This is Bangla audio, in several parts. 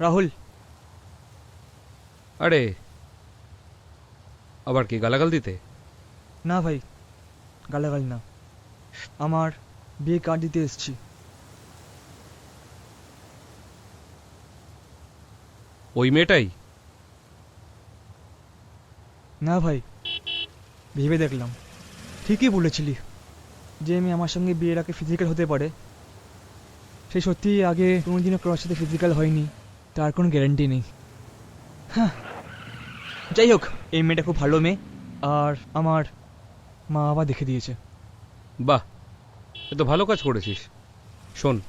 রাহুল। আরে আবার কি গালাগাল দিতে? না ভাই গালাগাল না। আমার বিয়ে কার্ড দিতে এসেছি। ওই মেয়েটাই? না ভাই ভেবে দেখলাম। ঠিকই বলেছিলি যে মেয়ে আমার সঙ্গে বিয়ের আগে ফিজিক্যাল হতে পারে। সে সত্যি আগে কোনোদিনও কারোর সাথে ফিজিক্যাল হয়নি। তার কোনো গ্যারান্টি নেই। হ্যাঁ যাই হোক এই মেয়েটা খুব ভালো মেয়ে আর আমার মা বাবা দেখে দিয়েছে। বাহ এ তো ভালো কাজ করেছিস। শোন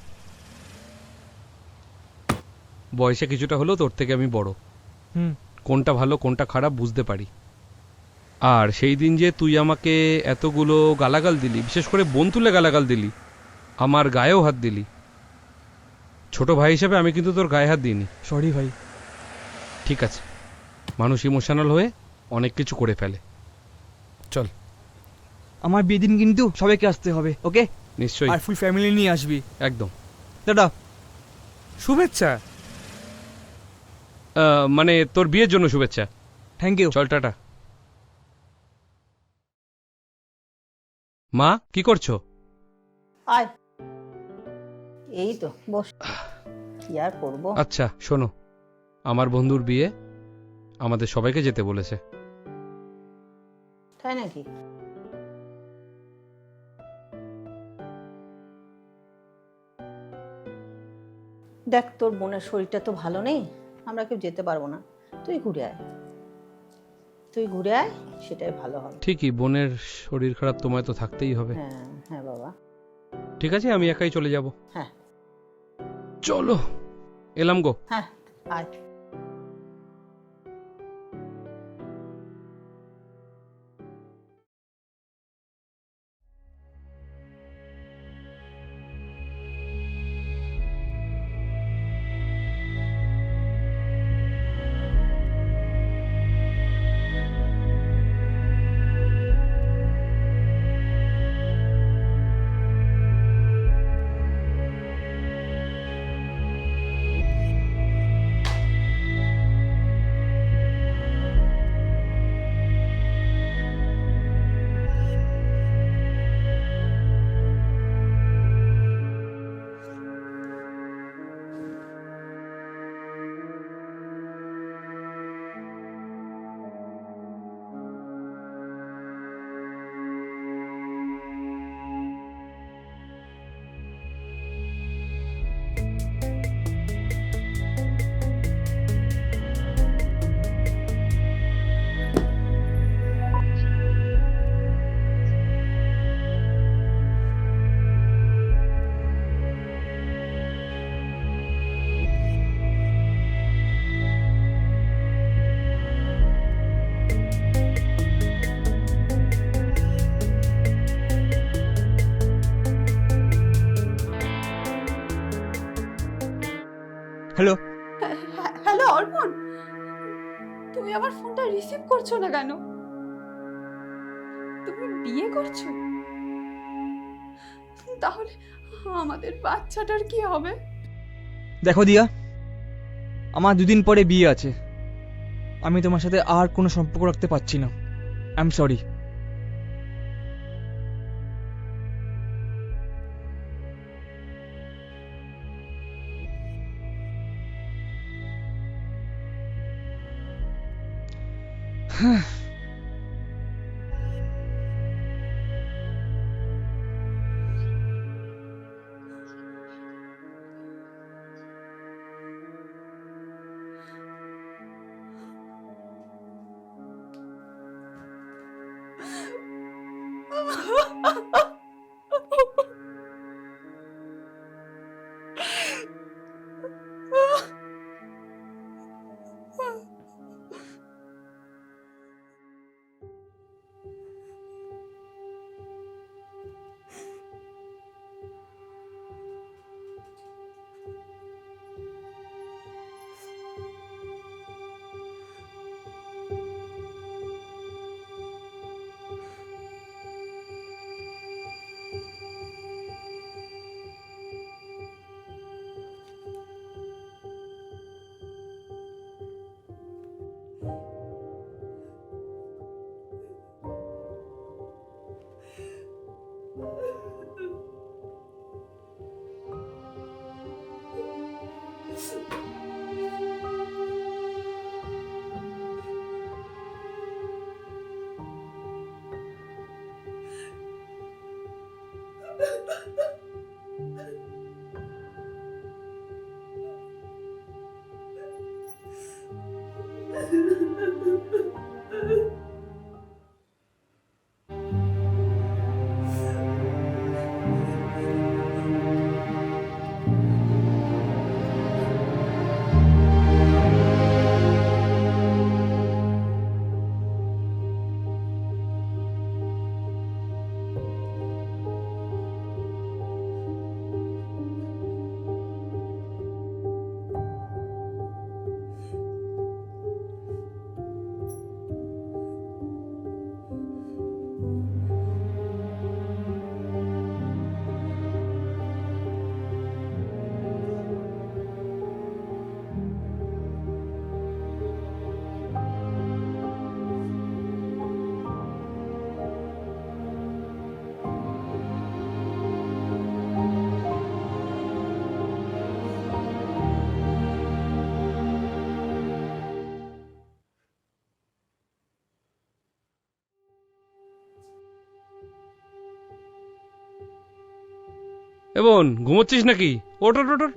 বয়সে কিছুটা হলেও তোর থেকে আমি বড়। হুম। কোনটা ভালো কোনটা খারাপ বুঝতে পারি। আর সেই দিন যে তুই আমাকে এতগুলো গালাগাল দিলি বিশেষ করে বোন তুলে গালাগাল দিলি আমার গায়েও হাত দিলি ছোট ভাই হিসেবে আমি কিন্তু তোর গায়ে হাত দিইনি। সরি ভাই। ঠিক আছে। মানুষ ইমোশনাল হয়ে অনেক কিছু করে ফেলে। চল। আমার বিয়ে দিন কিন্তু সবাইকে আসতে হবে ওকে নিশ্চয়ই। আর ফুল ফ্যামিলি নিয়ে আসবি। একদম। দাদা। শুভেচ্ছা। আহ, মানে তোর বিয়ের জন্য শুভেচ্ছা। থ্যাংক ইউ চল টাটা। মা কি করছ? আয়। এই তো বস। কি আর করব? আচ্ছা শোনো। আমার বন্ধুর বিয়ে আমাদের সবাইকে যেতে বলেছে। তাই নাকি? দেখ তোর বোনের শরীরটা তো ভালো নেই আমরা কেউ যেতে পারব না। তুই ঘুরে আয়। তুই ঘুরে আয় সেটাই ভালো হবে। ঠিকই বোনের শরীর খারাপ তোমায় তো থাকতেই হবে। হ্যাঁ হ্যাঁ বাবা। ঠিক আছে আমি একাই চলে যাব। হ্যাঁ। চলো। এলাম গো। হ্যাঁ আয় আমার ফোনটা রিসিভ করছ না কেন? তুমি বিয়ে করছ? তাহলে আমাদের বাচ্চাটার কি হবে? দেখো দিয়া, আমার দুদিন পরে বিয়ে আছে। আমি তোমার সাথে আর কোনো সম্পর্ক রাখতে পারছি না। I am sorry Ha ha ha! এ বোন, ঘুমোচ্ছিস নাকি? ওট ওট ওট ওট।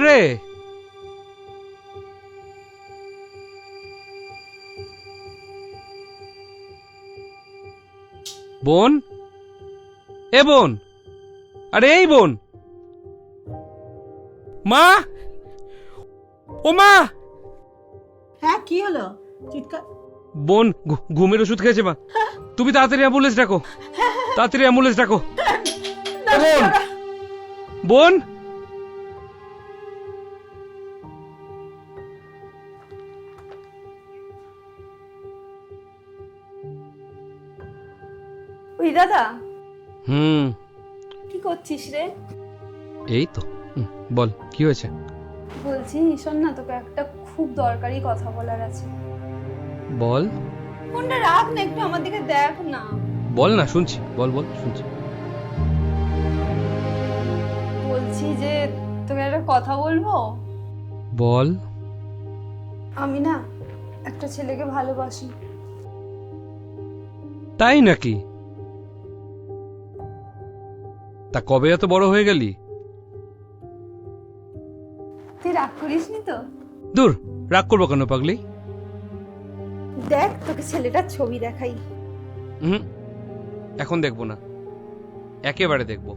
রে। বোন, এ বোন, আরে এই বোন। মা, ও মা। হ্যাঁ কি হলো? চিৎকার বোন ঘুমের ওষুধ খেয়েছে মা। তুমি তাড়াতাড়ি অ্যাম্বুলেন্স ডাকো। তাড়াতাড়ি অ্যাম্বুলেন্স ডাকো। বোন। বোন। ওই দাদা হুম। কি করছিস রে? এই তো। বল কি হয়েছে? বলছি শোন না তোকে একটা খুব দরকারি কথা বলার আছে। বল। ফোনটা রাখ না একটু আমার দিকে দেখ না। বল না শুনছি। বল বল শুনছি। বলছি যে তোকে একটা কথা বলব? বল। আমি না একটা ছেলেকে ভালোবাসি। তাই নাকি? তা কবে এত বড় হয়ে গেলি? তুই রাগ করিস নি তো? দূর রাগ করব কেন পাগলি? দেখ তোকে ছেলেটার ছবি দেখাই। হুম এখন দেখব না। একেবারে দেখব।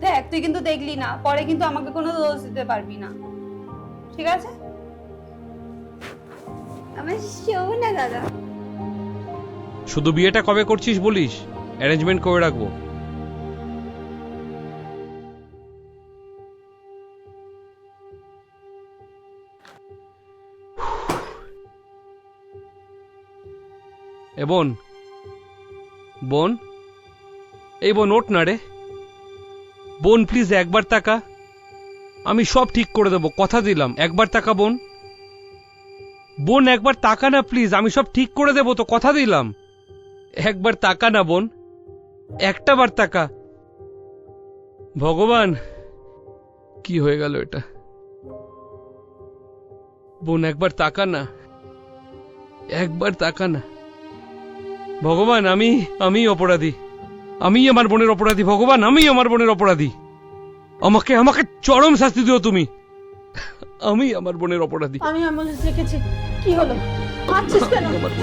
দেখ তুই কিন্তু দেখলি না পরে কিন্তু আমাকে কোনো দোষ দিতে পারবি না। ঠিক আছে? আমার শোভ না দাদা। শুধু বিয়েটা কবে করছিস বলিস? অ্যারেঞ্জমেন্ট করে রাখব। এ বোন। বোন? এই বোন, ওঠ না রে। বোন প্লিজ একবার তাকা। আমি সব ঠিক করে দেবো, কথা দিলাম। একবার তাকা, বোন। বোন, একবার তাকা না প্লিজ আমি সব ঠিক করে দেবো তো, কথা দিলাম। একবার তাকা না, বোন। একটা বার তাকা। ভগবান, কি হয়ে গেল এটা? বোন, একবার তাকা না। একবার তাকা না। ভগবান আমি আমি অপরাধী। আমি আমার বোনের অপরাধী ভগবান আমি আমার বোনের অপরাধী। আমাকে আমাকে চরম শাস্তি দিও তুমি। আমি আমার বোনের অপরাধী। আমি অ্যাম্বুলেন্স ডেকেছি। কি হলো? হাঁটছিস কেন? আমার বোনের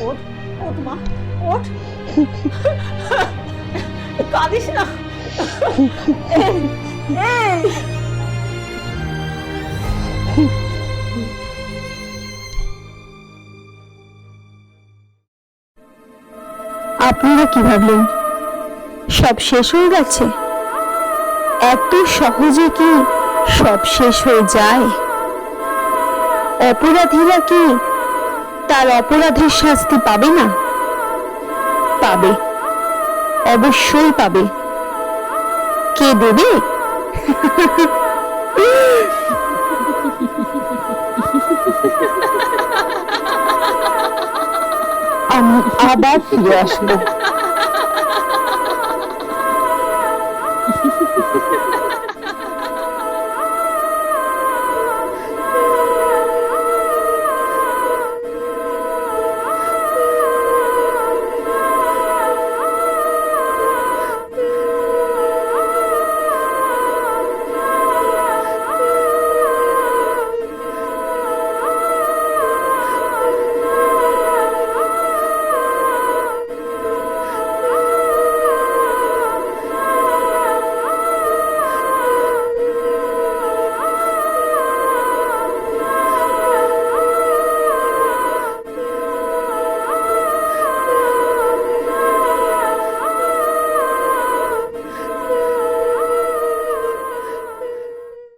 ওঠ ওঠ মা ওঠ। কাঁদিস না। এই, আপনারা কি ভাবলেন? সব শেষ হয়ে গেছে? এত সহজে কি সব শেষ হয়ে যায়? অপরাধীরা কি তার অপরাধের শাস্তি পাবে না? পাবে। অবশ্যই পাবে। কে দেবে? আবার ফিরে আসব